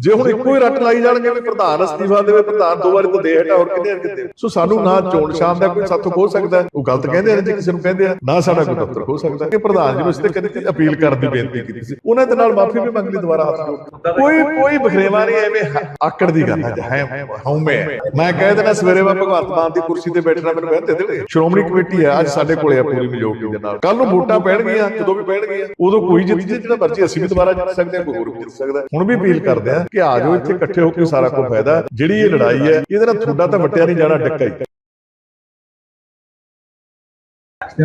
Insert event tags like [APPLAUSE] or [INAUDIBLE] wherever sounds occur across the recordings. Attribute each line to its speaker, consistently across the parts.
Speaker 1: ਜੇ ਹੁਣ ਇੱਕੋ ਹੀ ਰੱਟ ਲਾਈ ਜਾਣਗੇ ਵੀ ਪ੍ਰਧਾਨ ਅਸਤੀਫਾ ਦੇਵੇ, ਪ੍ਰਧਾਨ ਦੋ ਵਾਰੀ ਤਾਂ ਦੇ ਹਟਾ ਹੋਰ ਕਿੰਨੇ ਕਿਤੇ। ਸੋ ਸਾਨੂੰ ਨਾ ਚੋਣ ਸ਼ਾਮ ਦਾ ਕੋਈ ਸਾਥੋਂ ਖੋ ਸਕਦਾ ਉਹ ਗਲਤ ਕਹਿੰਦੇ ਨੇ ਜੇ, ਕਿਸੇ ਨੂੰ ਕਹਿੰਦੇ ਆ। ਨਾ ਸਾਡਾ ਕੋਈ ਦਫ਼ਤਰ ਹੋ ਸਕਦਾ ਕਿ ਪ੍ਰਧਾਨ ਜੀ ਨੂੰ ਇਸ ਤੇ ਕਦੇ ਅਪੀਲ ਕਰਨ ਦੀ ਬੇਨਤੀ ਕੀਤੀ ਸੀ। ਉਹਨਾਂ ਦੇ ਨਾਲ ਮਾਫੀ ਵੀ ਮੰਗ ਲਈ ਦੁਬਾਰਾ ਹੱਥ ਜੋੜ ਕੋਈ ਕੋਈ ਬਖਰੇਵਾ ਨਹੀਂ ਐਵੇਂ ਆਕੜ ਦੀ ਗੱਲ ਹੈ, ਹਉਮੈ ਮੈਂ ਕਹਿ ਦੇਣਾ ਸਵੇਰੇ ਮੈਂ ਭਗਵੰਤ ਮਾਨ ਦੀ ਕੁਰਸੀ ਤੇ ਬੈਠਣਾ, ਮੈਨੂੰ ਕਹਿੰਦੇ ਦੇ ਸ਼੍ਰੋਮਣੀ ਕਮੇਟੀ ਹੈ ਅੱਜ ਸਾਡੇ ਕੋਲੇ ਆ ਪੂਰੀ ਮੈਜੋਰਟੀ ਦੇ ਨਾਲ। ਕੱਲ ਨੂੰ ਵੋਟਾਂ ਪੈਣਗੀਆਂ, ਜਦੋਂ ਵੀ ਪੈਣਗੀਆਂ, ਉਦੋਂ ਕੋਈ ਜਿੱਤ ਜਿਹੜਾ ਮਰਜ਼ੀ ਅਸੀਂ ਵੀ ਦੁਬਾਰਾ ਜਿੱਤ ਸਕਦੇ ਹਾਂ, ਕੋਈ ਹੋਰ ਵੀ ਜਿੱਤ ਸਕਦਾ ਹੁਣ ਵੀ ਅਪੀਲ ਕਰਦੇ ਆ ਕਿ ਆ ਜਾਓ, ਇੱਥੇ ਇਕੱਠੇ ਹੋ ਕੇ ਸਾਰਾ ਕੁਝ ਫਾਇਦਾ ਜਿਹੜੀ ਇਹ ਲੜਾਈ ਹੈ, ਇਹਦੇ ਨਾਲ ਤੁਹਾਡਾ ਤਾਂ ਵਟਿਆ ਨਹੀਂ ਜਾਣਾ ਡੱਕਾ ਹੀ।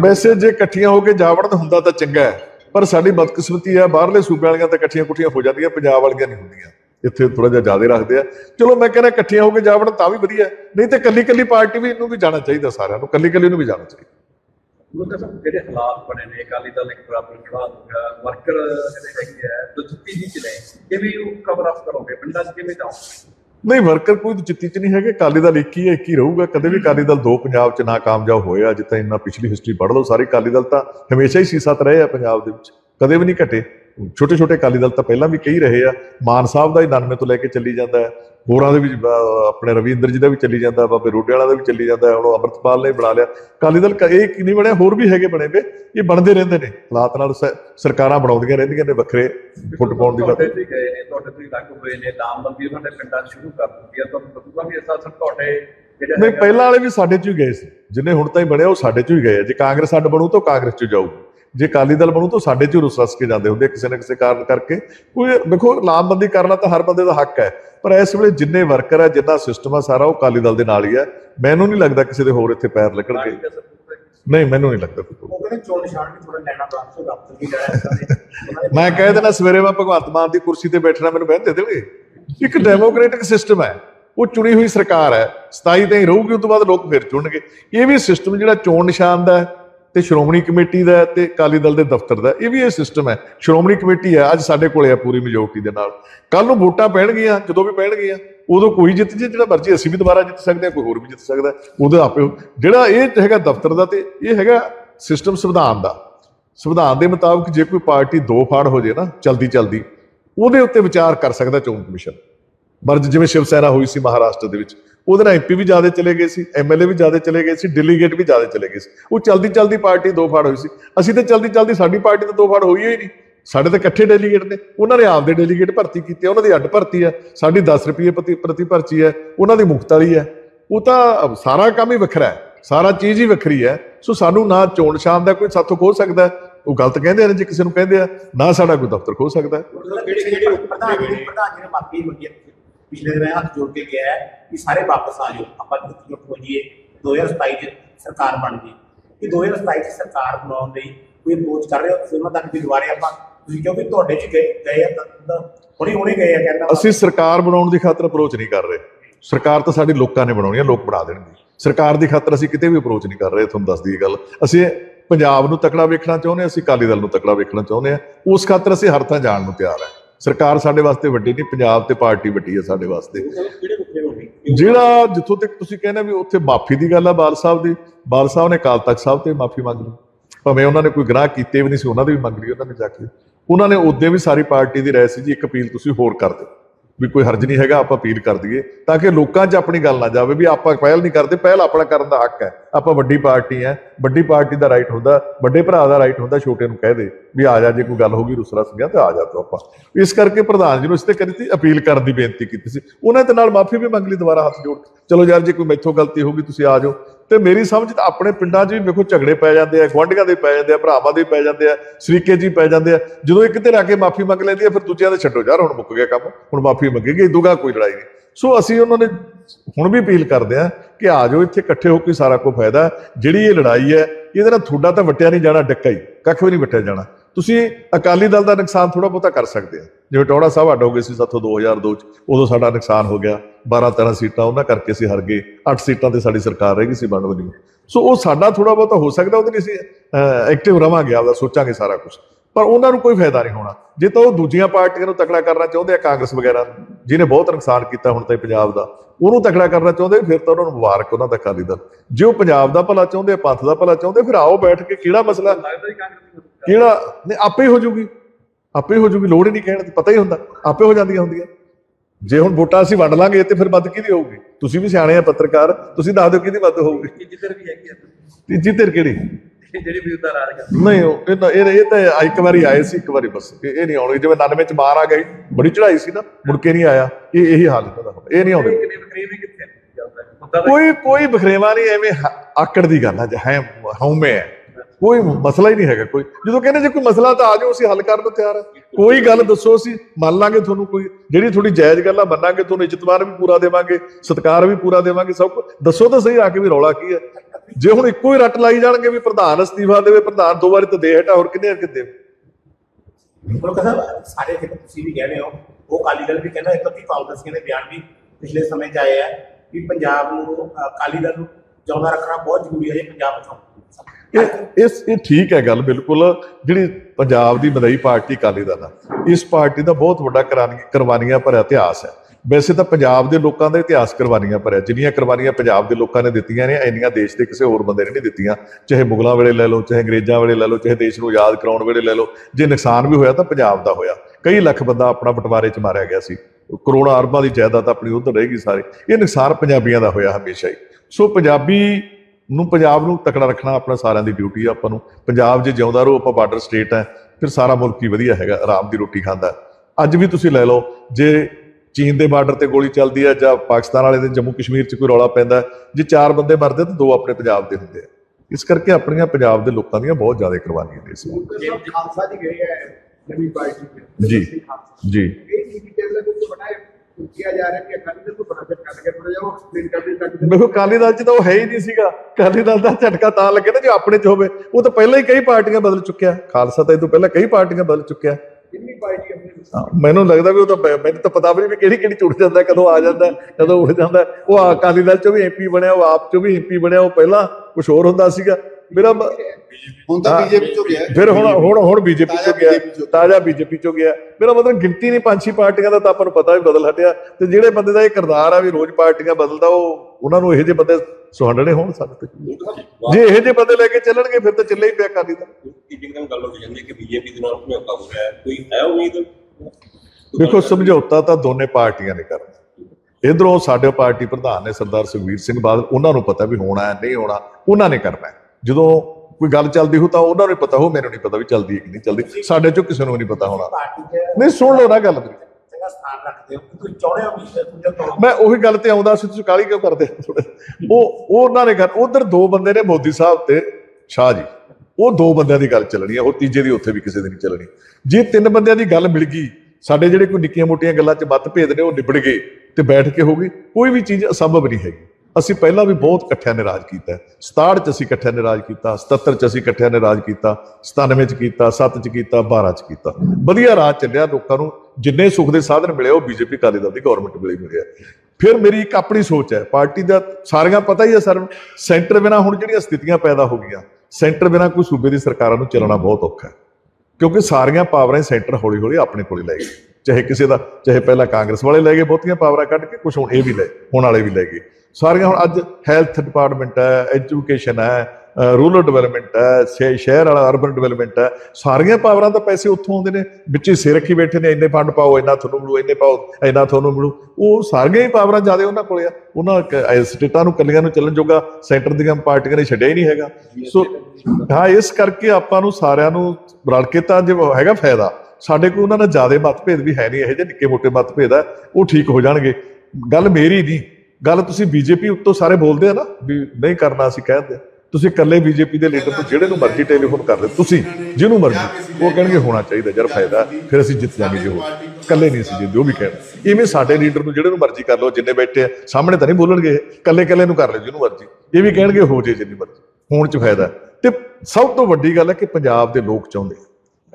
Speaker 1: ਵੈਸੇ ਜੇ ਇਕੱਠੀਆਂ ਹੋ ਕੇ ਜਾਵੜਨ ਹੁੰਦਾ ਤਾਂ ਚੰਗਾ ਹੈ, ਪਰ ਸਾਡੀ ਬਦਕਿਸਮਤੀ ਹੈ, ਬਾਹਰਲੇ ਸੂਬਿਆਂ ਵਾਲੀਆਂ ਤਾਂ ਇਕੱਠੀਆਂ ਕੁੱਠੀਆਂ ਹੋ ਜਾਂਦੀਆਂ, ਪੰਜਾਬ ਵਾਲੀਆਂ ਨਹੀਂ ਹੁੰਦੀਆਂ। ਇੱਥੇ ਥੋੜਾ ਜਿਹਾ ਜ਼ਿਆਦਾ ਰੱਖਦੇ ਆ। ਚਲੋ, ਮੈਂ ਕਹਿੰਦਾ ਇਕੱਠੀਆਂ ਹੋ ਕੇ ਜਾਵੜਨ ਤਾਂ ਵੀ ਵਧੀਆ ਨਹੀਂ ਤੇ ਕੱਲੀ ਕੱਲੀ ਪਾਰਟੀ ਵੀ ਇਹਨੂੰ ਵੀ ਜਾਣਾ ਚਾਹੀਦਾ ਸਾਰਿਆਂ ਨੂੰ ਕੱਲੀ ਕੱਲੀ ਨੂੰ ਵੀ ਜਾਣਾ ਚਾਹੀਦਾ।
Speaker 2: ਤਾਂ ਸਭ ਜਿਹੜੇ ਹਾਲਾਤ ਬਣੇ ਨੇ ਅਕਾਲੀ ਦਲ ਇੱਕ ਬਰਾਬਰ ਖੜਾ ਹੋ ਗਿਆ ਵਰਕਰ ਜਿਹੜੇ ਹੈਗੇ ਆ ਜੀ ਚ ਨੇ ਇਹ ਵੀ ਉਹ ਕਵਰ ਅਪ ਕਰੋਗੇ ਪਿੰਡਾਂ 'ਚ ਕਿਵੇਂ ਜਾਓਗੇ?
Speaker 1: ਨਹੀਂ ਵਰਕਰ ਕੋਈ ਚਿੱਤੀ ਚ ਨਹੀਂ ਹੈਗੇ ਅਕਾਲੀ ਦਲ ਇੱਕ ਹੀ ਹੈ ਇੱਕ ਹੀ ਰਹੂਗਾ। ਕਦੇ ਵੀ ਅਕਾਲੀ ਦਲ ਦੋ ਪੰਜਾਬ ਚ ਨਾ ਕਾਮਯਾਬ ਹੋਇਆ ਜਿੱਦਾਂ ਇੰਨਾ ਪਿਛਲੀ ਹਿਸਟਰੀ ਪੜ੍ਹ ਲਓ ਸਾਰੇ ਅਕਾਲੀ ਦਲ ਤਾਂ ਹਮੇਸ਼ਾ ਹੀ ਸੀਸਤ ਰਹੇ ਆ ਪੰਜਾਬ ਦੇ ਵਿੱਚ। ਕਦੇ ਵੀ ਨਹੀਂ ਘਟੇ। ਛੋਟੇ ਛੋਟੇ ਅਕਾਲੀ ਦਲ ਤਾਂ ਪਹਿਲਾਂ ਵੀ ਕਈ ਰਹੇ ਆ। ਮਾਨ ਸਾਹਿਬ ਦਾ ਹੀ 99 ਤੋਂ ਲੈ ਕੇ ਚੱਲੀ ਜਾਂਦਾ ਹੈ। ਹੋਰਾਂ ਦੇ ਵੀ ਆਪਣੇ ਰਵਿੰਦਰ ਜੀ ਦਾ ਵੀ ਚੱਲੀ ਜਾਂਦਾ ਬਾਬੇ ਰੋਡੇ ਵਾਲਾ ਦਾ ਵੀ ਚੱਲੀ ਜਾਂਦਾ ਹੁਣ ਅੰਮ੍ਰਿਤਪਾਲ ਨੇ ਬਣਾ ਲਿਆ। ਅਕਾਲੀ ਦਲ ਇਹ ਨਹੀਂ ਬਣਿਆ ਹੋਰ ਵੀ ਹੈਗੇ ਬਣੇ ਵੇ ਇਹ ਬਣਦੇ ਰਹਿੰਦੇ ਨੇ। ਹਾਲਾਤ ਨਾਲ ਸਰਕਾਰਾਂ ਬਣਾਉਂਦੀਆਂ ਰਹਿੰਦੀਆਂ ਨੇ ਵੱਖਰੇ ਫੁੱਟ ਪਾਉਣ ਦੀ ਗੱਲ
Speaker 2: ਤੁਹਾਡੇ ਤੇ ਗਏ ਨੇ ਤੁਹਾਡੇ ਤੇ ਲਾਗੂ ਹੋਏ ਨੇ ਲਾਮਬੰਦੀ ਉਹਨਾਂ ਨੇ ਪਿੰਡਾਂ ਸ਼ੁਰੂ ਕਰ ਦਿੱਤੀ ਹੈ ਤੁਹਾਨੂੰ ਲੱਗੂਗਾ ਵੀ ਅਸਲ ਤੁਹਾਡੇ ਜਿਹੜੇ
Speaker 1: ਨਹੀਂ ਪਹਿਲਾਂ ਵਾਲੇ ਵੀ ਸਾਡੇ ਚੋਂ ਹੀ ਗਏ ਸੀ। ਜਿੰਨੇ ਹੁਣ ਤਾਈਂ ਬਣੇ ਉਹ ਸਾਡੇ ਚੋਂ ਹੀ ਗਏ ਆ। ਜੇ ਕਾਂਗਰਸ ਅੱਡ ਬਣੂ ਤਾਂ ਕਾਂਗਰਸ ਚੋਂ ਜਾਊ। ਜੇ ਅਕਾਲੀ ਦਲ ਬਣੂ ਤਾਂ ਸਾਡੇ ਚੋਂ ਰੁੱਸ ਰਸ ਕੇ ਜਾਂਦੇ ਹੁੰਦੇ ਆ ਕਿਸੇ ਨਾ ਕਿਸੇ ਕਾਰਨ ਕਰਕੇ। ਕੋਈ ਦੇਖੋ ਲਾਮਬੰਦੀ ਕਰਨਾ ਤਾਂ ਹਰ ਬੰਦੇ ਦਾ ਹੱਕ ਹੈ ਪਰ ਇਸ ਵੇਲੇ ਜਿੰਨੇ ਵਰਕਰ ਹੈ ਜਿੰਨਾ ਸਿਸਟਮ ਹੈ ਸਾਰਾ ਉਹ ਅਕਾਲੀ ਦਲ ਦੇ ਨਾਲ ਹੀ ਹੈ। ਮੈਨੂੰ ਨਹੀਂ ਲੱਗਦਾ ਕਿਸੇ ਦੇ ਹੋਰ ਇੱਥੇ ਪੈਰ ਲੱਗਣਗੇ। ਨਹੀਂ ਮੈਨੂੰ ਨਹੀਂ ਲੱਗਦਾ ਕੋਈ
Speaker 3: ਉਹ ਕਹਿੰਦੇ ਚੋਣ ਨਿਸ਼ਾਨ ਵੀ ਥੋੜਾ ਲੈਣਾ ਬਰਾਬਰ ਦਫ਼ਤਰ ਵੀ ਜਾਇਆ ਸਾਰੇ [LAUGHS]
Speaker 1: ਮੈਂ ਕਹਿ ਦੇਣਾ ਸਵੇਰੇ ਮੈਂ ਭਗਵੰਤ ਮਾਨ ਦੀ ਕੁਰਸੀ ਤੇ ਬੈਠਣਾ ਮੈਨੂੰ ਬਹਿਣ ਦੇ ਦੇਣਗੇ। ਇੱਕ ਡੈਮੋਕ੍ਰੈਟਿਕ ਸਿਸਟਮ ਹੈ। ਉਹ ਚੁਣੀ ਹੋਈ ਸਰਕਾਰ ਹੈ। 27 ਤਾਈਂ ਰਹੂਗੀ ਉਸ ਤੋਂ ਬਾਅਦ ਲੋਕ ਫਿਰ ਚੁਣਨਗੇ। ਇਹ ਵੀ ਸਿਸਟਮ ਜਿਹੜਾ ਚੋਣ ਨਿਸ਼ਾਨ ਦਾ ਹੈ। ਤੇ ਸ਼੍ਰੋਮਣੀ ਕਮੇਟੀ ਦਾ ਹੈ ਤੇ ਅਕਾਲੀ ਦਲ ਦੇ ਦਫ਼ਤਰ ਦਾ ਇਹ ਵੀ ਇਹ ਸਿਸਟਮ ਹੈ। ਸ਼੍ਰੋਮਣੀ ਕਮੇਟੀ ਹੈ। ਅੱਜ ਸਾਡੇ ਕੋਲੇ ਆ ਪੂਰੀ ਮੈਜੋਰਟੀ ਦੇ ਨਾਲ। ਕੱਲ ਨੂੰ ਵੋਟਾਂ ਪੈਣਗੀਆਂ, ਜਦੋਂ ਵੀ ਪੈਣਗੀਆਂ, ਉਦੋਂ ਕੋਈ ਜਿੱਤ ਜੇ ਜਿਹੜਾ ਮਰਜ਼ੀ, ਅਸੀਂ ਵੀ ਦੁਬਾਰਾ ਜਿੱਤ ਸਕਦੇ ਹਾਂ, ਕੋਈ ਹੋਰ ਵੀ ਜਿੱਤ ਸਕਦਾ ਹੈ। ਉਹਦੇ ਆਪੇ ਜਿਹੜਾ ਇਹ ਹੈਗਾ ਦਫ਼ਤਰ ਦਾ ਤੇ ਇਹ ਹੈਗਾ ਸਿਸਟਮ ਸੰਵਿਧਾਨ ਦਾ। ਸੰਵਿਧਾਨ ਦੇ ਮੁਤਾਬਕ ਜੇ ਕੋਈ ਪਾਰਟੀ ਦੋ ਫਾੜ ਹੋ ਜੇ ਨਾ, ਚਲਦੀ ਚਲਦੀ, ਉਹਦੇ ਉੱਤੇ ਵਿਚਾਰ ਕਰ ਸਕਦਾ ਚੋਣ ਕਮਿਸ਼ਨ। ਪਰ ਜਿਵੇਂ ਸ਼ਿਵ ਸੈਨਾ ਹੋਈ ਸੀ ਮਹਾਰਾਸ਼ਟਰ ਦੇ ਵਿੱਚ। ਉਹਦੇ ਨਾਲ ਐਮਪੀ ਵੀ ਜ਼ਿਆਦਾ ਚਲੇ ਗਏ ਸੀ ਐਮਐਲਏ ਵੀ ਜ਼ਿਆਦਾ ਚਲੇ ਗਏ ਸੀ ਡੈਲੀਗੇਟ ਵੀ ਜ਼ਿਆਦਾ ਚਲੇ ਗਏ ਸੀ ਉਹ ਚਲਦੀ ਚਲਦੀ ਪਾਰਟੀ ਦੋ ਫਾੜ ਹੋਈ ਸੀ ਅਸੀਂ ਤਾਂ ਚਲਦੀ ਚਲਦੀ ਸਾਡੀ ਪਾਰਟੀ ਤਾਂ ਦੋ ਫਾੜ ਹੋਈ ਹੀ ਨਹੀਂ ਸਾਡੇ ਤਾਂ ਇਕੱਠੇ ਡੈਲੀਗੇਟ ਨੇ ਉਹਨਾਂ ਨੇ ਆਪਦੇ ਡੈਲੀਗੇਟ ਭਰਤੀ ਕੀਤੇ ਉਹਨਾਂ ਦੀ ਅੱਡ ਭਰਤੀ ਹੈ ਸਾਡੀ 10 ਰੁਪਏ ਪ੍ਰਤੀ ਪ੍ਰਤੀ ਭਰਤੀ ਹੈ ਉਹਨਾਂ ਦੀ ਮੁਫਤ ਵਾਲੀ ਹੈ ਉਹ ਤਾਂ ਸਾਰਾ ਕੰਮ ਹੀ ਵੱਖਰਾ ਹੈ ਸਾਰਾ ਚੀਜ਼ ਹੀ ਵੱਖਰੀ ਹੈ ਸੋ ਸਾਨੂੰ ਨਾ ਚੋਣ ਸ਼ਾਮ ਦਾ ਕੋਈ ਸਾਥੋਂ ਖੋ ਸਕਦਾ ਉਹ ਗਲਤ ਕਹਿੰਦੇ ਨੇ ਜੇ ਕਿਸੇ ਨੂੰ ਕਹਿੰਦੇ ਆ ਨਾ ਸਾਡਾ ਕੋਈ ਦਫ਼ਤਰ ਖੋ ਸਕਦਾ
Speaker 3: ਕਿਹੜੇ ਕਿਹੜੇ ਪ੍ਰਧਾਨ ਜੀ ਨੇ ਮਾਫੀ ਮੰਗੀ ਪਿਛਲੇ ਦਿਨ ਹੱਥ ਜੋੜ ਕੇ ਕਿਹਾ ਹੈ ਕਿ ਸਾਰੇ ਵਾਪਸ ਆ ਜਾਓ, ਆਪਾਂ ਇਕੱਠੇ ਹੋ ਜਾਈਏ 2027 ਚ ਸਰਕਾਰ ਬਣ ਗਈ। ਕਿ 2027 ਚ ਸਰਕਾਰ ਬਣਾਉਣ ਲਈ ਕੋਈ ਅਪਰੋਚ ਕਰ ਰਹੇ ਹੋ? ਤੁਸੀਂ ਉਹਨਾਂ ਤੱਕ ਵੀ ਦੁਬਾਰੇ ਆਪਾਂ, ਤੁਸੀਂ ਕਿਉਂਕਿ ਤੁਹਾਡੇ ਚ ਗਏ ਗਏ ਆ ਹੁਣੇ ਹੁਣੇ ਗਏ ਆ ਕਹਿੰਦਾ।
Speaker 1: ਅਸੀਂ ਸਰਕਾਰ ਬਣਾਉਣ ਦੀ ਖਾਤਰ ਅਪਰੋਚ ਨਹੀਂ ਕਰ ਰਹੇ। ਸਰਕਾਰ ਤਾਂ ਸਾਡੇ ਲੋਕਾਂ ਨੇ ਬਣਾਉਣੀ ਹੈ ਲੋਕ ਬਣਾ ਦੇਣਗੇ। ਸਰਕਾਰ ਦੀ ਖਾਤਰ ਅਸੀਂ ਕਿਤੇ ਵੀ ਅਪਰੋਚ ਨਹੀਂ ਕਰ ਰਹੇ, ਤੁਹਾਨੂੰ ਦੱਸਦੀ ਇਹ ਗੱਲ। ਅਸੀਂ ਪੰਜਾਬ ਨੂੰ ਤਕੜਾ ਵੇਖਣਾ ਚਾਹੁੰਦੇ ਹਾਂ, ਅਸੀਂ ਅਕਾਲੀ ਦਲ ਨੂੰ ਤਕੜਾ ਵੇਖਣਾ ਚਾਹੁੰਦੇ ਹਾਂ। ਉਸ ਖਾਤਰ ਅਸੀਂ ਹਰ ਥਾਂ ਜਾਣ ਨੂੰ ਤਿਆਰ ਹਾਂ। ਸਰਕਾਰ ਸਾਡੇ ਵਾਸਤੇ ਵੱਡੀ ਨਹੀਂ ਪੰਜਾਬ ਤੇ ਪਾਰਟੀ ਵੱਡੀ ਹੈ ਸਾਡੇ ਵਾਸਤੇ। ਜਿਹੜਾ ਜਿੱਥੋਂ ਤੱਕ ਤੁਸੀਂ ਕਹਿੰਦੇ ਵੀ ਉੱਥੇ ਮਾਫੀ ਦੀ ਗੱਲ ਆ ਬਾਲ ਸਾਹਿਬ ਦੀ ਬਾਲ ਸਾਹਿਬ ਨੇ ਅਕਾਲ ਤਖਤ ਸਾਹਿਬ ਤੇ ਮਾਫੀ ਮੰਗ ਲਈ। ਭਾਵੇਂ ਉਹਨਾਂ ਨੇ ਕੋਈ ਗੁਨਾਹ ਕੀਤੇ ਵੀ ਨਹੀਂ ਸੀ ਉਹਨਾਂ ਦੀ ਵੀ ਮੰਗ ਲਈ ਉਹਨਾਂ ਨੇ ਜਾ ਕੇ। ਉਹਨਾਂ ਨੇ ਉਦੋਂ ਵੀ ਸਾਰੀ ਪਾਰਟੀ ਦੀ ਰਾਏ ਸੀ ਜੀ ਇੱਕ ਅਪੀਲ ਤੁਸੀਂ ਹੋਰ ਕਰ ਦਿਓ। ਵੀ ਕੋਈ ਹਰਜ ਨਹੀਂ ਹੈਗਾ ਆਪਾਂ ਅਪੀਲ ਕਰ ਦਈਏ ਤਾਂ ਕਿ ਲੋਕਾਂ 'ਚ ਆਪਣੀ ਗੱਲ ਨਾ ਜਾਵੇ ਵੀ ਆਪਾਂ ਪਹਿਲ ਨਹੀਂ ਕਰਦੇ ਪਹਿਲ ਆਪਣਾ ਕਰਨ ਦਾ ਹੱਕ ਹੈ। ਆਪਾਂ ਵੱਡੀ ਪਾਰਟੀ ਹੈ ਵੱਡੀ ਪਾਰਟੀ ਦਾ ਰਾਈਟ ਹੁੰਦਾ, ਵੱਡੇ ਭਰਾ ਦਾ ਰਾਈਟ ਹੁੰਦਾ, ਛੋਟੇ ਨੂੰ ਕਹਿ ਦੇ ਵੀ ਆ ਜਾ, ਜੇ ਕੋਈ ਗੱਲ ਹੋ ਗਈ ਰੁਸਰਾ ਸਿੰਘਾਂ ਤਾਂ ਆ ਜਾ ਤੂੰ ਆਪਾਂ। ਇਸ ਕਰਕੇ ਪ੍ਰਧਾਨ ਜੀ ਨੂੰ ਇਸ ਤੇ ਕਰੀ ਸੀ ਅਪੀਲ ਕਰਨ ਦੀ ਬੇਨਤੀ ਕੀਤੀ ਸੀ। ਉਹਨਾਂ ਦੇ ਨਾਲ ਮਾਫੀ ਵੀ ਮੰਗ ਲਈ ਦੁਬਾਰਾ ਹੱਥ ਜੋੜ ਚਲੋ ਯਾਰ, ਜੇ ਕੋਈ ਮੈਥੋਂ ਗਲਤੀ ਹੋ ਗਈ, ਤੁਸੀਂ ਆ ਜਾਓ। ਤੇ ਮੇਰੀ ਸਮਝ ਤਾਂ ਆਪਣੇ ਪਿੰਡਾਂ 'ਚ ਵੀ ਵੇਖੋ ਝਗੜੇ ਪੈ ਜਾਂਦੇ ਆ, ਗੁਆਂਢੀਆਂ ਦੇ ਪੈ ਜਾਂਦੇ ਆ, ਭਰਾਵਾਂ ਦੇ ਪੈ ਜਾਂਦੇ ਆ, ਸਰੀਕੇ ਜੀ ਪੈ ਜਾਂਦੇ ਆ। ਜਦੋਂ ਇੱਕ ਧਿਰ ਆ ਕੇ ਮਾਫੀ ਮੰਗ ਲੈਂਦੀ ਆ, ਫਿਰ ਦੂਜਿਆਂ ਦੇ ਛੱਡੋ। ਯਾਰ, ਹੁਣ ਮੁੱਕ ਗਿਆ ਕੰਮ, ਹੁਣ ਮਾਫੀ ਮੰਗੇਗੀ ਦੂਗਾ ਕੋਈ ਲੜਾਈ ਨਹੀਂ। ਸੋ ਅਸੀਂ ਉਹਨਾਂ ਨੇ ਹੁਣ ਵੀ ਅਪੀਲ ਕਰਦੇ ਆ ਕਿ ਆ ਜਾਓ, ਇੱਥੇ ਇਕੱਠੇ ਹੋ ਕੇ ਸਾਰਾ ਕੁਝ ਫਾਇਦਾ ਜਿਹੜੀ ਇਹ ਲੜਾਈ ਹੈ, ਇਹਦੇ ਨਾਲ ਤੁਹਾਡਾ ਤਾਂ ਵਟਿਆ ਨਹੀਂ ਜਾਣਾ, ਡੱਕਾ ਹੀ, ਕੱਖ ਵੀ ਨਹੀਂ ਵਟਿਆ ਜਾਣਾ। ਤੁਸੀਂ ਅਕਾਲੀ ਦਲ ਦਾ ਨੁਕਸਾਨ ਥੋੜਾ ਬਹੁਤਾ ਕਰ ਸਕਦੇ ਆ ਜਿਵੇਂ ਟੌੜਾ ਸਾਹਿਬ ਅੱਡ ਹੋ ਗਏ ਸੀ ਸਾਥੋਂ 2002 ਚ, ਉਦੋਂ ਸਾਡਾ ਨੁਕਸਾਨ ਹੋ ਗਿਆ। 12 13 ਸੀਟਾਂ, ਉਹਨਾਂ ਕਰਕੇ ਅਸੀਂ ਹਾਰ ਗਏ। 8 ਸੀਟਾਂ ਤੇ ਸਾਡੀ ਸਰਕਾਰ ਰਹਿ ਗਈ ਸੀ ਬਣ ਬਣੀ ਸੋ ਉਹ ਸਾਡਾ ਥੋੜਾ ਬਹੁਤਾ ਹੋ ਸਕਦਾ, ਉਹਦੇ ਲਈ ਅਸੀਂ ਐਕਟਿਵ ਰਵਾਂਗੇ, ਆਪਦਾ ਸੋਚਾਂਗੇ ਸਾਰਾ ਕੁਝ ਪਰ ਉਹਨਾਂ ਨੂੰ ਕੋਈ ਫਾਇਦਾ ਨਹੀਂ ਹੋਣਾ। ਜੇ ਤਾਂ ਉਹ ਦੂਜੀਆਂ ਪਾਰਟੀਆਂ ਨੂੰ ਤਕੜਾ ਕਰਨਾ ਚਾਹੁੰਦੇ ਆ ਕਾਂਗਰਸ ਵਗੈਰਾ ਜਿਹਨੇ ਬਹੁਤ ਨੁਕਸਾਨ ਕੀਤਾ ਹੁਣ ਤਾਈਂ ਪੰਜਾਬ ਦਾ ਉਹਨੂੰ ਤਕੜਾ ਕਰਨਾ ਚਾਹੁੰਦੇ ਫਿਰ ਤਾਂ ਉਹਨਾਂ ਨੂੰ ਮੁਬਾਰਕ ਉਹਨਾਂ ਦਾ ਅਕਾਲੀ ਦਲ। ਜੇ ਉਹ ਪੰਜਾਬ ਦਾ ਭਲਾ ਚਾਹੁੰਦੇ ਆ ਪੰਥ ਦਾ ਭਲਾ ਚਾਹੁੰਦੇ ਫਿਰ ਆਓ ਬੈਠ ਕੇ ਕਿਹੜਾ ਮਸਲਾ? ਕਿਹੜਾ? ਨਹੀਂ ਆਪੇ ਹੀ ਹੋ ਜੂਗੀ। ਆਪੇ ਹੀ ਹੋ ਜੂਗੀ ਲੋੜ ਹੀ ਨਹੀਂ ਕਹਿਣ ਦੀ ਪਤਾ ਹੀ ਹੁੰਦਾ ਆਪੇ ਹੋ ਜਾਂਦੀਆਂ ਹੁੰਦੀਆਂ। ਜੇ ਹੁਣ ਵੋਟਾਂ ਅਸੀਂ ਵੰਡ ਲਾਂਗੇ ਤੇ ਫਿਰ ਵੱਧ ਕਿਹਦੀ ਹੋਊਗੀ? ਤੁਸੀਂ ਵੀ ਸਿਆਣੇ ਆ ਪੱਤਰਕਾਰ ਤੁਸੀਂ ਦੱਸ ਦਿਓ ਕਿਹਦੀ ਵੱਧ ਹੋਊਗੀ।
Speaker 2: ਜਿੱਧਰ ਵੀ ਹੈਗੀ ਹੈ
Speaker 1: ਤੀਜੀ ਧਿਰ ਕਿਹੜੀ?
Speaker 2: ਜਿਹੜੀ ਵੀ ਉਧਰ ਆ ਰਹੀ ਹੈ
Speaker 1: ਨਹੀਂ ਉਹ ਇਹ ਤਾਂ ਇਹ ਇਹ ਤਾਂ ਇੱਕ ਵਾਰੀ ਆਏ ਸੀ ਇੱਕ ਵਾਰੀ ਬਸ। ਇਹ ਇਹ ਨਹੀਂ ਆਉਣਗੇ ਜਿਵੇਂ 99 ਚ ਮਾਰ ਆ ਗਈ ਬੜੀ ਚੜਾਈ ਸੀ ਨਾ ਮੁੜ ਕੇ ਨਹੀਂ ਆਇਆ। ਇਹ ਇਹੀ ਹਾਲ ਇਹਨਾਂ ਦਾ ਹੁਣ। ਇਹ ਨਹੀਂ ਆਉਂਦੇ।
Speaker 2: ਕਿੰਨੇ ਬਕਰੀ ਵੀ ਕਿੱਥੇ ਜਾਂਦਾ ਹੈ? ਮੁੱਦਾ ਤਾਂ
Speaker 1: ਕੋਈ ਕੋਈ ਬਖਰੇਵਾ ਨਹੀਂ ਐਵੇਂ ਹ- ਆਕੜ ਦੀ ਗੱਲ ਹੈ ਹੈ ਹਉਮੈ ਹੈ ਕੋਈ ਮਸਲਾ ਹੀ ਨਹੀਂ ਹੈਗਾ ਕੋਈ। ਜਦੋਂ ਕਹਿੰਦੇ ਜੇ ਕੋਈ ਮਸਲਾ ਤਾਂ ਆ ਜਾਓ ਅਸੀਂ ਹੱਲ ਕਰਨ ਨੂੰ ਤਿਆਰ ਹੈ ਕੋਈ ਗੱਲ ਦੱਸੋ ਅਸੀਂ ਮੰਨ ਲਾਂਗੇ ਤੁਹਾਨੂੰ ਕੋਈ। ਜਿਹੜੀ ਥੋੜੀ ਜਾਇਜ਼ ਗੱਲ ਆ ਮੰਨਾਂਗੇ ਤੁਹਾਨੂੰ ਇੱਜ਼ਤਮਾਨ ਵੀ ਪੂਰਾ ਦੇਵਾਂਗੇ ਸਤਿਕਾਰ ਵੀ ਪੂਰਾ ਦੇਵਾਂਗੇ ਸਭ ਕੁਝ ਦੱਸੋ ਤਾਂ ਸਹੀ ਆ ਕੇ ਵੀ ਰੌਲਾ ਕੀ ਹੈ ਜੇ ਹੁਣ ਇੱਕੋ ਹੀ ਰੱਟ ਲਾਈ ਜਾਣਗੇ ਵੀ ਪ੍ਰਧਾਨ ਅਸਤੀਫਾ ਦੇਵੇ ਪ੍ਰਧਾਨ ਦੋ ਵਾਰੀ ਤਾਂ ਦੇ ਹਟਾ ਹੋਰ ਕਿੰਨੇ ਕਿਤੇ
Speaker 3: ਉਹ ਕਹਿੰਦਾ ਸਾਰੇ ਜਿਹੜੇ ਤੁਸੀਂ ਵੀ ਕਹਿ ਰਹੇ ਹੋ ਉਹ ਅਕਾਲੀ ਦਲ ਵੀ ਕਹਿੰਦਾ ਇੱਕ ਅੱਧੀ ਕਾਂਗਰਸੀਆਂ ਦੇ ਬਿਆਨ ਵੀ ਪਿਛਲੇ ਸਮੇਂ 'ਚ ਆਏ ਆ ਵੀ ਪੰਜਾਬ ਨੂੰ ਅਕਾਲੀ ਦਲ ਨੂੰ ਜਿਉਂਦਾ ਰੱਖਣਾ ਬਹੁਤ ਜ਼ਰੂਰੀ ਹੈ ਪੰਜਾਬ
Speaker 1: ਇਹ ਇਸ ਇਹ ਠੀਕ ਹੈ ਗੱਲ ਬਿਲਕੁਲ। ਜਿਹੜੀ ਪੰਜਾਬ ਦੀ ਮਦਈ ਪਾਰਟੀ ਅਕਾਲੀ ਦਲ ਆ ਇਸ ਪਾਰਟੀ ਦਾ ਬਹੁਤ ਵੱਡਾ ਕੁਰਬਾਨੀਆਂ ਭਰਿਆ ਇਤਿਹਾਸ ਹੈ। ਵੈਸੇ ਤਾਂ ਪੰਜਾਬ ਦੇ ਲੋਕਾਂ ਦਾ ਇਤਿਹਾਸ ਕੁਰਬਾਨੀਆਂ ਭਰਿਆ ਜਿੰਨੀਆਂ ਕੁਰਬਾਨੀਆਂ ਪੰਜਾਬ ਦੇ ਲੋਕਾਂ ਨੇ ਦਿੱਤੀਆਂ ਨੇ, ਇੰਨੀਆਂ ਦੇਸ਼ ਦੇ ਕਿਸੇ ਹੋਰ ਬੰਦੇ ਨੇ ਨਹੀਂ ਦਿੱਤੀਆਂ। ਚਾਹੇ ਮੁਗਲਾਂ ਵੇਲੇ ਲੈ ਲਓ, ਚਾਹੇ ਅੰਗਰੇਜ਼ਾਂ ਵੇਲੇ ਲੈ ਲਓ, ਚਾਹੇ ਦੇਸ਼ ਨੂੰ ਆਜ਼ਾਦ ਕਰਾਉਣ ਵੇਲੇ ਲੈ ਲਓ, ਜੇ ਨੁਕਸਾਨ ਵੀ ਹੋਇਆ ਤਾਂ ਪੰਜਾਬ ਦਾ ਹੋਇਆ। ਕਈ ਲੱਖ ਬੰਦਾ ਆਪਣਾ ਬਟਵਾਰੇ 'ਚ ਮਾਰਿਆ ਗਿਆ ਸੀ। ਕਰੋੜਾਂ ਅਰਬਾਂ ਦੀ ਜਾਇਦਾਦ ਆਪਣੀ ਉਧਰ ਰਹੇਗੀ ਸਾਰੇ। ਇਹ ਨੁਕਸਾਨ ਪੰਜਾਬੀਆਂ ਦਾ ਹੋਇਆ ਹਮੇਸ਼ਾ ਹੀ। ਸੋ ਪੰਜਾਬੀ ਨੂੰ, ਪੰਜਾਬ ਨੂੰ ਤਕੜਾ ਰੱਖਣਾ ਆਪਣਾ ਸਾਰਿਆਂ ਦੀ ਡਿਊਟੀ ਆ ਆਪਾਂ ਨੂੰ। ਪੰਜਾਬ ਜੇ ਜਿਉਂਦਾ ਰਹੋ, ਆਪਾਂ ਬਾਰਡਰ ਸਟੇਟ ਹੈ, ਫਿਰ ਸਾਰਾ ਮੁਲਕ ਹੀ ਵਧੀਆ ਹੈਗਾ, ਆਰਾਮ ਦੀ ਰੋਟੀ ਖਾਂਦਾ। ਅੱਜ ਵੀ ਤੁਸੀਂ ਲੈ ਲਓ, ਜੇ ਚੀਨ ਦੇ ਬਾਰਡਰ ਤੇ ਗੋਲੀ ਚੱਲਦੀ ਹੈ ਜਾਂ ਪਾਕਿਸਤਾਨ ਵਾਲੇ ਦੇ ਜੰਮੂ ਕਸ਼ਮੀਰ 'ਚ ਕੋਈ ਰੌਲਾ ਪੈਂਦਾ ਜੇ ਚਾਰ ਬੰਦੇ ਮਰਦੇ ਤਾਂ ਦੋ ਆਪਣੇ ਪੰਜਾਬ ਦੇ ਹੁੰਦੇ ਆ। ਇਸ ਕਰਕੇ ਆਪਣੀਆਂ ਪੰਜਾਬ ਦੇ ਲੋਕਾਂ ਦੀਆਂ ਬਹੁਤ ਜ਼ਿਆਦਾ ਕੁਰਬਾਨੀਆਂ ਨੇ ਇਸ
Speaker 4: ਵਾਰ। ਖਾਲਸਾ ਜੀ ਗਏ ਹੈ ਨਵੀਂ ਪਾਰਟੀ
Speaker 1: ਜੀ
Speaker 4: ਜੀ। ਇਹ ਕੀ ਡਿਟੇਲ ਕੁਝ ਬਣਾਏ
Speaker 1: ਮੈਨੂੰ ਕਾਲੀ ਦਲ ਚ ਤਾਂ ਉਹ ਹੈ ਹੀ ਨਹੀਂ ਸੀਗਾ। ਕਾਲੀ ਦਲ ਦਾ ਝਟਕਾ ਤਾਂ ਲੱਗੇ ਨਾ ਜੇ ਆਪਣੇ ਚ ਹੋਵੇ ਉਹ ਤਾਂ ਪਹਿਲਾਂ ਹੀ ਕਈ ਪਾਰਟੀਆਂ ਬਦਲ ਚੁੱਕਿਆ। ਖਾਲਸਾ ਤਾਂ ਇਹ ਤੋਂ ਪਹਿਲਾਂ ਕਈ ਪਾਰਟੀਆਂ ਬਦਲ ਚੁੱਕਿਆ। ਮੈਨੂੰ ਲੱਗਦਾ ਵੀ ਉਹ ਤਾਂ ਮੈਨੂੰ ਤਾਂ ਪਤਾ ਵੀ ਕਿਹੜੀ ਕਿਹੜੀ ਛੁੱਟ ਜਾਂਦਾ ਕਦੋਂ ਆ ਜਾਂਦਾ ਕਦੋਂ ਉੱਡ ਜਾਂਦਾ। ਉਹ ਅਕਾਲੀ ਦਲ ਚੋਂ ਵੀ ਐਮਪੀ ਬਣਿਆ ਉਹ ਆਪ ਚੋਂ ਵੀ ਐਮਪੀ ਬਣਿਆ ਉਹ ਪਹਿਲਾਂ ਕੁਝ ਹੋਰ ਹੁੰਦਾ ਸੀਗਾ। ਮੇਰਾ
Speaker 5: ਹੁਣ ਤਾਂ ਬੀਜੇਪੀ ਚੋਂ ਗਿਆ।
Speaker 1: ਫਿਰ ਹੁਣ ਹੁਣ ਹੁਣ ਬੀਜੇਪੀ ਚੋਂ ਗਿਆ। ਤਾਜ਼ਾ ਬੀਜੇਪੀ ਚੋਂ ਗਿਆ। ਮੇਰਾ ਮਤਲਬ ਗਿਣਤੀ ਨਹੀਂ ਪੰਜ ਛੇ ਪਾਰਟੀਆਂ ਦਾ ਤਾਂ ਆਪਾਂ ਨੂੰ ਪਤਾ ਵੀ ਬਦਲ ਹਟਿਆ। ਤੇ ਜਿਹੜੇ ਬੰਦੇ ਦਾ ਇਹ ਕਿਰਦਾਰ ਆ ਵੀ ਰੋਜ਼ ਪਾਰਟੀਆਂ ਬਦਲਦਾ ਉਹ ਉਹਨਾਂ ਨੂੰ ਇਹੋ ਜਿਹੇ ਬੰਦੇ ਸੁਹਾਣਨੇ ਹੋਣ ਸਕਦੇ ਜੇ ਇਹੋ ਜਿਹੇ ਬੰਦੇ ਲੈ ਕੇ ਚੱਲਣਗੇ ਫਿਰ ਤਾਂ ਚੱਲੇ ਹੀ ਪਿਆ ਦਲ।
Speaker 6: ਤੀਜੀ ਦਿਨ ਗੱਲ ਹੋ ਜਾਂਦੀ ਹੈ ਕਿ ਬੀਜੇਪੀ ਦੇ ਨਾਲ ਸਮਝੌਤਾ ਹੋ ਰਿਹਾ ਹੈ ਕੋਈ ਹੈ ਉਮੀਦ?
Speaker 1: ਦੇਖੋ ਸਮਝੌਤਾ ਤਾਂ ਦੋਨੇ ਪਾਰਟੀਆਂ ਨੇ ਕਰਨਾ। ਇਧਰੋਂ ਸਾਡੇ ਪਾਰਟੀ ਪ੍ਰਧਾਨ ਨੇ ਸਰਦਾਰ ਸੁਖਬੀਰ ਸਿੰਘ ਬਾਦਲ ਉਹਨਾਂ ਨੂੰ ਪਤਾ ਵੀ ਹੋਣਾ ਹੈ ਨਹੀਂ ਹੋਣਾ ਉਹਨਾਂ ਨੇ ਕਰਨਾ ਹੈ। ਜਦੋਂ ਕੋਈ ਗੱਲ ਚੱਲਦੀ ਹੋ ਤਾਂ ਉਹਨਾਂ ਨੂੰ ਪਤਾ ਹੋ ਮੈਨੂੰ ਨਹੀਂ ਪਤਾ ਵੀ ਚੱਲਦੀ ਹੈ ਕਿ ਨਹੀਂ ਚੱਲਦੀ। ਸਾਡੇ ਚੋਂ ਕਿਸੇ ਨੂੰ ਨਹੀਂ ਪਤਾ ਹੋਣਾ। ਨਹੀਂ ਸੁਣ ਲਓ ਨਾ ਗੱਲ ਮੇਰੀ।
Speaker 3: ਚੰਗਾ ਸਥਾਨ ਰੱਖਦੇ ਹੋ ਤੁਸੀਂ ਚਾਹੁੰਦੇ ਹੋ ਵੀ ਸਮਝੌਤਾ ਹੋਵੇ
Speaker 1: ਮੈਂ ਉਹੀ ਗੱਲ ਤੇ ਆਉਂਦਾ ਸੀ, ਤੁਸੀਂ ਕਾਲੀ ਕਿਉਂ ਕਰਦੇ ਥੋੜੇ ਉਹ ਉਹਨਾਂ ਨੇ ਕਰ ਉਧਰ ਦੋ ਬੰਦੇ ਨੇ ਮੋਦੀ ਸਾਹਿਬ ਤੇ ਸ਼ਾਹ ਜੀ। ਉਹ ਦੋ ਬੰਦਿਆਂ ਦੀ ਗੱਲ ਚੱਲਣੀ ਹੈ ਉਹ ਤੀਜੇ ਦੀ ਉੱਥੇ ਵੀ ਕਿਸੇ ਦੀ ਨਹੀਂ ਚੱਲਣੀ। ਜੇ ਤਿੰਨ ਬੰਦਿਆਂ ਦੀ ਗੱਲ ਮਿਲ ਗਈ, ਸਾਡੇ ਜਿਹੜੇ ਕੋਈ ਨਿੱਕੀਆਂ ਮੋਟੀਆਂ ਗੱਲਾਂ 'ਚ ਮਤਭੇਦ ਨੇ, ਉਹ ਨਿਬੜ ਗਏ ਤੇ ਬੈਠ ਕੇ ਹੋ ਗਈ। ਕੋਈ ਵੀ ਚੀਜ਼ ਅਸੰਭਵ ਨਹੀਂ ਹੈਗੀ। ਅਸੀਂ ਪਹਿਲਾਂ ਵੀ ਬਹੁਤ ਇਕੱਠਿਆਂ ਨੇ ਰਾਜ ਕੀਤਾ। ਹੈ। 67 ਚ ਅਸੀਂ ਇਕੱਠਿਆਂ ਨੇ ਰਾਜ ਕੀਤਾ 77 ਚ ਅਸੀਂ ਇਕੱਠਿਆਂ ਨੇ ਰਾਜ ਕੀਤਾ 97 ਚ ਕੀਤਾ 7 ਚ ਕੀਤਾ 12 ਚ ਕੀਤਾ। ਵਧੀਆ ਰਾਜ ਚੱਲਿਆ, ਲੋਕਾਂ ਨੂੰ ਜਿੰਨੇ ਸੁੱਖ ਦੇ ਸਾਧਨ ਮਿਲੇ ਉਹ ਬੀਜੇਪੀ ਕਾਲੀ ਦਲ ਦੀ ਗਵਰਨਮੈਂਟ ਵੇਲੇ ਮਿਲਿਆ ਫਿਰ ਮੇਰੀ ਇੱਕ ਆਪਣੀ ਸੋਚ ਹੈ, ਪਾਰਟੀ ਦਾ ਸਾਰੀਆਂ ਪਤਾ ਹੀ ਹੈ ਸਰ, ਸੈਂਟਰ ਬਿਨਾ ਹੁਣ ਜਿਹੜੀਆਂ ਸਥਿਤੀਆਂ ਪੈਦਾ ਹੋ ਗਈਆਂ, ਸੈਂਟਰ ਬਿਨਾ ਕੋਈ ਸੂਬੇ ਦੀ ਸਰਕਾਰਾਂ ਨੂੰ ਚੱਲਣਾ ਬਹੁਤ ਔਖਾ ਹੈ। ਕਿਉਂਕਿ ਸਾਰੀਆਂ ਪਾਵਰਾਂ ਹੀ ਸੈਂਟਰ ਹੌਲੀ ਹੌਲੀ ਆਪਣੇ ਕੋਲੇ ਲੈ ਗਏ। ਚਾਹੇ ਕਿਸੇ ਦਾ, ਚਾਹੇ ਪਹਿਲਾਂ ਕਾਂਗਰਸ ਵਾਲੇ ਲੈ ਗਏ, ਬਹੁਤੀਆਂ ਪਾਵਰਾਂ ਕੱਢ ਕੇ ਕੁਝ ਹੁਣ ਇਹ ਵੀ ਲੈ, ਹੁਣ ਵਾਲੇ ਵੀ ਲੈ ਗਏ। ਸਾਰੀਆਂ ਹੁਣ ਅੱਜ ਹੈਲਥ ਡਿਪਾਰਟਮੈਂਟ ਹੈ ਐਜੂਕੇਸ਼ਨ ਹੈ ਰੂਰਲ ਡਿਵੈਲਪਮੈਂਟ ਹੈ ਸ਼ਹਿ- ਸ਼ਹਿਰ ਵਾਲਾ ਅਰਬਨ ਡਿਵੈਲਪਮੈਂਟ ਹੈ ਸਾਰੀਆਂ ਪਾਵਰਾਂ ਦਾ ਪੈਸੇ ਉੱਥੋਂ ਆਉਂਦੇ ਨੇ। ਵਿੱਚ ਹੀ ਸਿਰ ਰੱਖੀ ਬੈਠੇ ਨੇ ਇੰਨੇ ਫੰਡ ਪਾਓ ਇੰਨਾ ਤੁਹਾਨੂੰ ਮਿਲੂ ਇੰਨੇ ਪਾਓ ਇੰਨਾ ਤੁਹਾਨੂੰ ਮਿਲੂ। ਉਹ ਸਾਰੀਆਂ ਹੀ ਪਾਵਰਾਂ ਜ਼ਿਆਦਾ ਉਹਨਾਂ ਕੋਲੇ ਆ। ਉਹਨਾਂ ਸਟੇਟਾਂ ਨੂੰ ਕੱਲੀਆਂ ਨੂੰ ਚੱਲਣ ਜੋਗਾ ਸੈਂਟਰ ਦੀਆਂ ਪਾਰਟੀਆਂ ਨੇ ਛੱਡਿਆ ਹੀ ਨਹੀਂ ਹੈਗਾ। ਸੋ ਹਾਂ ਇਸ ਕਰਕੇ ਆਪਾਂ ਨੂੰ ਸਾਰਿਆਂ ਨੂੰ ਰਲ ਕੇ ਤਾਂ ਜੇ ਹੈਗਾ ਫਾਇਦਾ। ਸਾਡੇ ਕੋਲ ਉਹਨਾਂ ਨਾਲ ਜ਼ਿਆਦਾ ਮਤਭੇਦ ਵੀ ਹੈ ਨਹੀਂ ਇਹੋ ਜਿਹੇ ਨਿੱਕੇ ਮੋਟੇ ਮਤਭੇਦ ਆ ਉਹ ਠੀਕ ਹੋ ਜਾਣਗੇ। ਗੱਲ ਮੇਰੀ ਨਹੀਂ। ਗੱਲ ਤੁਸੀਂ ਬੀਜੇਪੀ ਉੱਤੋਂ ਸਾਰੇ ਬੋਲਦੇ ਆ ਨਾ ਵੀ ਨਹੀਂ ਕਰਨਾ ਅਸੀਂ ਕਹਿੰਦੇ ਤੁਸੀਂ ਇਕੱਲੇ ਬੀਜੇਪੀ ਦੇ ਲੀਡਰ ਨੂੰ ਜਿਹੜੇ ਨੂੰ ਮਰਜ਼ੀ ਟੈਲੀਫੋਨ ਕਰ ਦੇ ਤੁਸੀਂ, ਜਿਹਨੂੰ ਮਰਜ਼ੀ, ਉਹ ਕਹਿਣਗੇ ਹੋਣਾ ਚਾਹੀਦਾ, ਯਾਰ ਫਾਇਦਾ, ਫਿਰ ਅਸੀਂ ਜਿੱਤ ਜਾਵਾਂਗੇ ਜੇ ਹੋ ਇਕੱਲੇ ਨਹੀਂ ਸੀ ਜਿੱਤਦੇ, ਉਹ ਵੀ ਕਹਿਣ। ਇਵੇਂ ਸਾਡੇ ਲੀਡਰ ਨੂੰ ਜਿਹੜੇ ਨੂੰ ਮਰਜ਼ੀ ਕਰ ਲਓ, ਜਿੰਨੇ ਬੈਠੇ ਆ, ਸਾਹਮਣੇ ਤਾਂ ਨਹੀਂ ਬੋਲਣਗੇ ਇਕੱਲੇ ਇਕੱਲੇ ਨੂੰ ਕਰ ਲਿਓ, ਜਿਹਨੂੰ ਮਰਜ਼ੀ। ਇਹ ਵੀ ਕਹਿਣਗੇ ਹੋ ਜੇ ਜਿੰਨੀ ਮਰਜ਼ੀ, ਹੋਣ ਚ ਫਾਇਦਾ। ਤੇ ਸਭ ਤੋਂ ਵੱਡੀ ਗੱਲ ਹੈ ਕਿ ਪੰਜਾਬ ਦੇ ਲੋਕ ਚਾਹੁੰਦੇ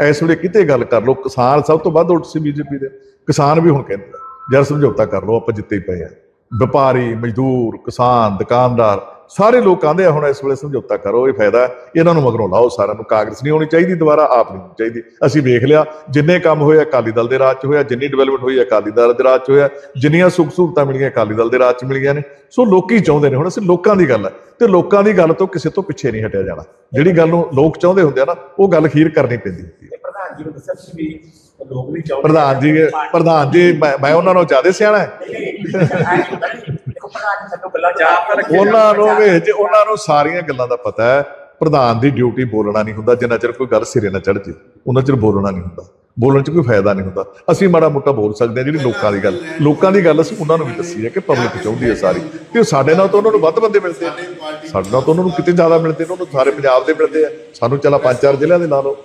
Speaker 1: ਆ। ਇਸ ਵੇਲੇ ਕਿਤੇ ਗੱਲ ਕਰ ਲਓ, ਕਿਸਾਨ ਸਭ ਤੋਂ ਵੱਧ ਉੱਠ ਸੀ ਬੀਜੇਪੀ ਦੇ, ਕਿਸਾਨ ਵੀ ਹੁਣ ਕਹਿੰਦੇ ਯਾਰ ਸਮਝੌਤਾ ਕਰ ਲਓ, ਆਪਾਂ ਜਿੱਤੇ ਹੀ ਪਏ ਆ। ਵਪਾਰੀ, ਮਜ਼ਦੂਰ, ਕਿਸਾਨ, ਦੁਕਾਨਦਾਰ ਸਾਰੇ ਲੋਕ ਆਂਦੇ ਆ ਹੁਣ ਇਸ ਵੇਲੇ ਸਮਝੌਤਾ ਕਰੋ ਇਹ ਫਾਇਦਾ। ਇਹਨਾਂ ਨੂੰ ਮਗਰੋਂ ਲਾਓ ਸਾਰਿਆਂ ਨੂੰ ਕਾਂਗਰਸ ਨਹੀਂ ਹੋਣੀ ਚਾਹੀਦੀ ਦੁਬਾਰਾ ਆਪ ਨਹੀਂ ਹੋਣੀ ਚਾਹੀਦੀ ਅਸੀਂ ਵੇਖ ਲਿਆ ਜਿੰਨੇ ਕੰਮ ਹੋਏ ਅਕਾਲੀ ਦਲ ਦੇ ਰਾਜ 'ਚ ਹੋਇਆ ਜਿੰਨੀ ਡਿਵੈਲਪਮੈਂਟ ਹੋਈ ਅਕਾਲੀ ਦਲ ਦੇ ਰਾਜ 'ਚ ਹੋਇਆ ਜਿੰਨੀਆਂ ਸੁੱਖ ਸਹੂਲਤਾਂ ਮਿਲੀਆਂ ਅਕਾਲੀ ਦਲ ਦੇ ਰਾਜ 'ਚ ਮਿਲੀਆਂ ਨੇ ਸੋ ਲੋਕੀ ਚਾਹੁੰਦੇ ਨੇ ਹੁਣ ਅਸੀਂ ਲੋਕਾਂ ਦੀ ਗੱਲ ਹੈ ਤੇ ਲੋਕਾਂ ਦੀ ਗੱਲ ਤੋਂ ਕਿਸੇ ਤੋਂ ਪਿੱਛੇ ਨਹੀਂ ਹਟਿਆ ਜਾਣਾ ਜਿਹੜੀ ਗੱਲ ਨੂੰ ਲੋਕ ਚਾਹੁੰਦੇ ਹੁੰਦੇ ਆ ਨਾ ਉਹ ਗੱਲ ਖੀਰ ਕਰਨੀ ਪੈਂਦੀ ਹੁੰਦੀ ਹੈ
Speaker 3: ਪ੍ਰਧਾਨ ਜੀ ਨੂੰ ਦੱਸਿਆ ਸੀ ਵੀ ਲੋਕ ਵੀ ਚਾਹੁੰਦੇ
Speaker 1: ਪ੍ਰਧਾਨ ਜੀ ਪ੍ਰਧਾਨ ਜੀ ਮੈਂ ਮੈਂ ਉਹਨਾਂ ਨੂੰ ਜ਼ਿਆਦਾ ਸਿਆਣਾ ਹੈ ਉਹਨਾਂ ਨੂੰ ਵਿੱਚ ਉਹਨਾਂ ਨੂੰ ਸਾਰੀਆਂ ਗੱਲਾਂ ਦਾ ਪਤਾ ਹੈ। ਪ੍ਰਧਾਨ ਦੀ ਡਿਊਟੀ ਬੋਲਣਾ ਨਹੀਂ ਹੁੰਦਾ ਜਿੰਨਾ ਚਿਰ ਕੋਈ ਗੱਲ ਸਿਰੇ ਨਾ ਚੜ ਜੇ ਉਹਨਾਂ ਚਿਰ ਬੋਲਣਾ ਨਹੀਂ ਹੁੰਦਾ। ਬੋਲਣ 'ਚ ਕੋਈ ਫਾਇਦਾ ਨਹੀਂ ਹੁੰਦਾ। ਅਸੀਂ ਮਾੜਾ ਮੋਟਾ ਬੋਲ ਸਕਦੇ ਹਾਂ ਜਿਹੜੀ ਲੋਕਾਂ ਦੀ ਗੱਲ ਲੋਕਾਂ ਦੀ ਗੱਲ ਅਸੀਂ ਉਹਨਾਂ ਨੂੰ ਵੀ ਦੱਸੀ ਹੈ ਕਿ ਪਬਲਿਕ ਚਾਹੁੰਦੀ ਹੈ ਸਾਰੀ। ਤੇ ਸਾਡੇ ਨਾਲ ਤਾਂ ਉਹਨਾਂ ਨੂੰ ਵੱਧ ਬੰਦੇ ਮਿਲਦੇ ਆ। ਸਾਡੇ ਨਾਲ ਤਾਂ ਉਹਨਾਂ ਨੂੰ ਕਿਤੇ ਜ਼ਿਆਦਾ ਮਿਲਦੇ ਨੇ ਉਹਨੂੰ ਸਾਰੇ ਪੰਜਾਬ ਦੇ ਮਿਲਦੇ ਆ। ਸਾਨੂੰ ਚਲਾ ਪੰਜ ਚਾਰ ਜ਼ਿਲ੍ਹਿਆਂ ਦੇ ਲਾ ਲਓ।